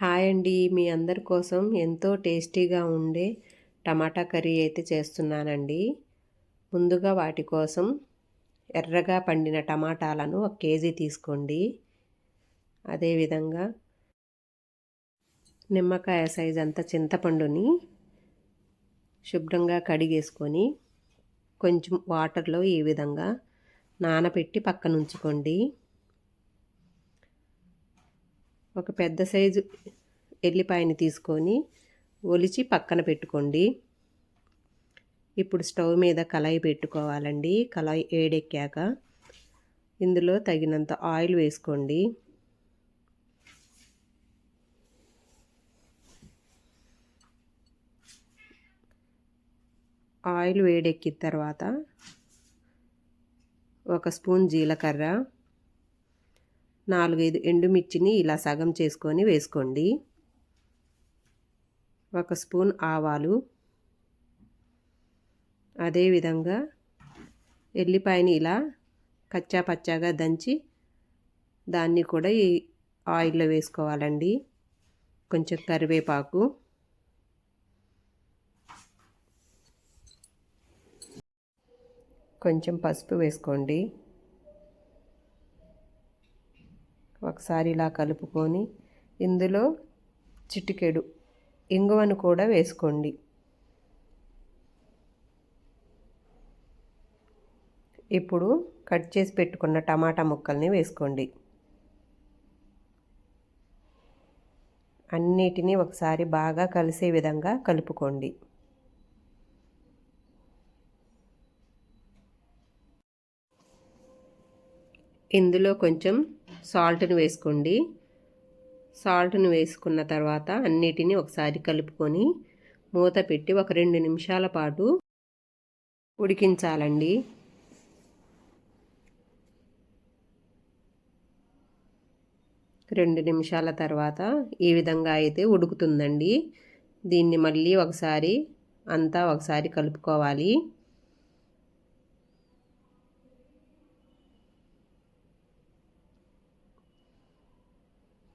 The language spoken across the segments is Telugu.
హాయ్ అండి. మీ అందరి కోసం ఎంతో టేస్టీగా ఉండే టమాటా కర్రీ అయితే చేస్తున్నానండి. ముందుగా వాటి కోసం ఎర్రగా పండిన టమాటాలను ఒక కేజీ తీసుకోండి. అదేవిధంగా నిమ్మకాయ సైజ్ అంత చింతపండుని శుభ్రంగా కడిగేసుకొని కొంచెం వాటర్లో ఈ విధంగా నానబెట్టి పక్కనుంచుకోండి. ఒక పెద్ద సైజు ఎల్లిపాయని తీసుకొని ఒలిచి పక్కన పెట్టుకోండి. ఇప్పుడు స్టవ్ మీద కళాయి పెట్టుకోవాలండి. కళాయి ఏడెక్కాక ఇందులో తగినంత ఆయిల్ వేసుకోండి. ఆయిల్ వేడెక్కిన తర్వాత ఒక స్పూన్ జీలకర్ర నాలుగైదు ఎండుమిర్చిని ఇలా సగం చేసుకొని వేసుకోండి. ఒక స్పూన్ ఆవాలు. అదేవిధంగా ఎల్లిపాయని ఇలా కచ్చా పచ్చాగా దంచి దాన్ని కూడా ఈ ఆయిల్లో వేసుకోవాలండి. కొంచెం కరివేపాకు. కొంచెం పసుపు వేసుకోండి. ఒకసారి ఇలా కలుపుకొని ఇందులో చిటికెడు ఇంగువను కూడా వేసుకోండి. ఇప్పుడు కట్ చేసి పెట్టుకున్న టమాటా ముక్కల్ని వేసుకోండి. అన్నిటినీ ఒకసారి బాగా కలిసే విధంగా కలుపుకోండి. ఇందులో కొంచెం సాల్ట్ని వేసుకోండి. సాల్ట్ని వేసుకున్న తర్వాత అన్నిటినీ ఒకసారి కలుపుకొని మూత పెట్టి ఒక రెండు నిమిషాల పాటు ఉడికించాలండి. రెండు నిమిషాల తర్వాత ఈ విధంగా అయితే ఉడుకుతుందండి. దీన్ని మళ్ళీ ఒకసారి అంతా ఒకసారి కలుపుకోవాలి.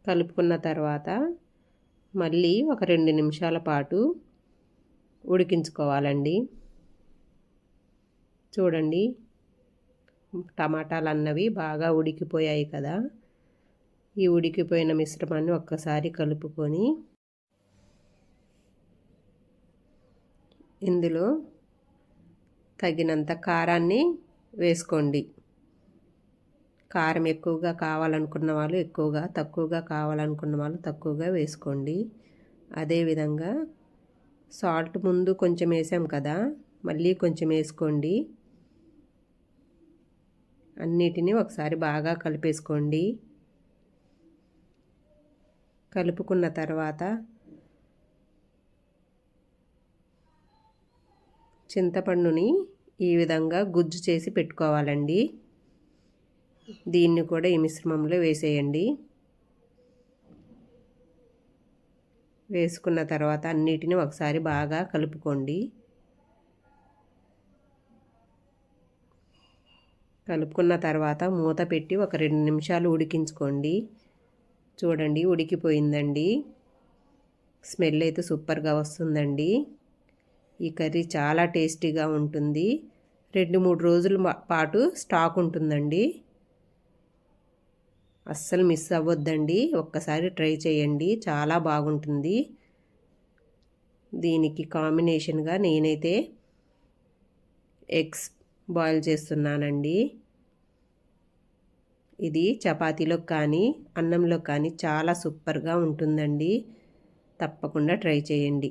కలుపుకున్న తర్వాత మళ్ళీ ఒక రెండు నిమిషాల పాటు ఉడికించుకోవాలండి. చూడండి టమాటాలు అన్నవి బాగా ఉడికిపోయాయి కదా. ఈ ఉడికిపోయిన మిశ్రమాన్ని ఒక్కసారి కలుపుకొని ఇందులో తగినంత కారాన్ని వేసుకోండి. కారం ఎక్కువగా కావాలనుకున్న వాళ్ళు ఎక్కువగా తక్కువగా కావాలనుకున్న వాళ్ళు తక్కువగా వేసుకోండి. అదేవిధంగా సాల్ట్ ముందు కొంచెం వేసాం కదా మళ్ళీ కొంచెం వేసుకోండి. అన్నిటినీ ఒకసారి బాగా కలిపేసుకోండి. కలుపుకున్న తర్వాత చింతపండుని ఈ విధంగా గుజ్జు చేసి పెట్టుకోవాలండి. దీన్ని కూడా ఈ మిశ్రమంలో వేసేయండి. వేసుకున్న తర్వాత అన్నిటిని ఒకసారి బాగా కలుపుకోండి. కలుపుకున్న తర్వాత మూత పెట్టి ఒక రెండు నిమిషాలు ఉడికించుకోండి. చూడండి ఉడికిపోయిందండి. స్మెల్ అయితే సూపర్గా వస్తుందండి. ఈ కర్రీ చాలా టేస్టీగా ఉంటుంది. రెండు మూడు రోజుల పాటు స్టాక్ ఉంటుందండి. అస్సలు మిస్ అవ్వద్దండి. ఒక్కసారి ట్రై చేయండి. చాలా బాగుంటుంది. దీనికి కాంబినేషన్గా నేనైతే ఎగ్స్ బాయిల్ చేస్తున్నానండి. ఇది చపాతీలో కానీ అన్నంలో కానీ చాలా సూపర్గా ఉంటుందండి. తప్పకుండా ట్రై చేయండి.